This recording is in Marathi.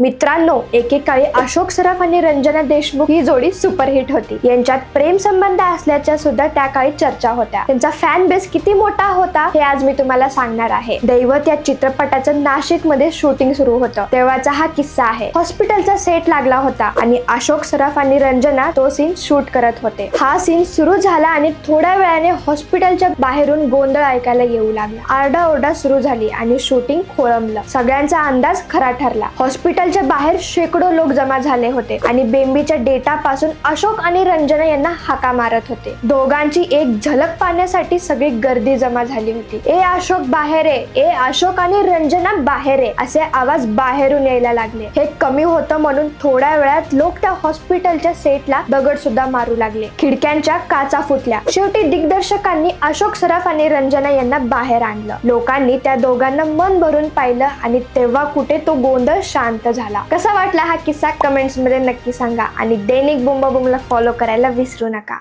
मित्रांनो एकेकाळी अशोक सराफ आणि रंजना देशमुख ही जोडी सुपरहिट होती. यांच्यात प्रेम संबंध असल्याच्या सुद्धा त्या काळी चर्चा होत्या. त्यांचा फॅन बेस किती मोठा होता हे आज मी तुम्हाला सांगणार आहे. दैवत या चित्रपटाचं नाशिकमध्ये शूटिंग सुरू होतं. तेव्हाचा हा किस्सा आहे. हॉस्पिटलचा सेट लागला होता आणि अशोक सराफ आणि रंजना तो सीन शूट करत होते. हा सीन सुरू झाला आणि थोड्या वेळाने हॉस्पिटलच्या बाहेरून गोंधळ ऐकायला येऊ लागला. आरडाओरडा सुरू झाली आणि शूटिंग खोळंबलं. सगळ्यांचा अंदाज खरा ठरला. हॉस्पिटल हॉस्पिटलच्या बाहेर शेकडो लोक जमा झाले होते आणि बेंबीच्या डेटा पासून अशोक आणि रंजना यांना हाका मारत होते. दोघांची एक झलक पाहण्यासाठी सगळी गर्दी जमा झाली होती. ए अशोक बाहेर आहे ए अशोक आणि रंजना बाहेर आहे असे आवाज बाहेरून यायला लागले. हे कमी होतं म्हणून थोड्या वेळात लोक त्या हॉस्पिटलच्या सेटला दगड सुद्धा मारू लागले. खिडक्यांच्या काचा फुटल्या. शेवटी दिग्दर्शकांनी अशोक सराफ आणि रंजना यांना बाहेर आणलं. लोकांनी त्या दोघांना मन भरून पाहिलं आणि तेव्हा कुठे तो गोंधळ शांत झाला. कसा वाटला हा किस्सा? कमेंट्समध्ये नक्की सांगा. आणि दैनिक बुंबाबुमला फॉलो करायला विसरू नका.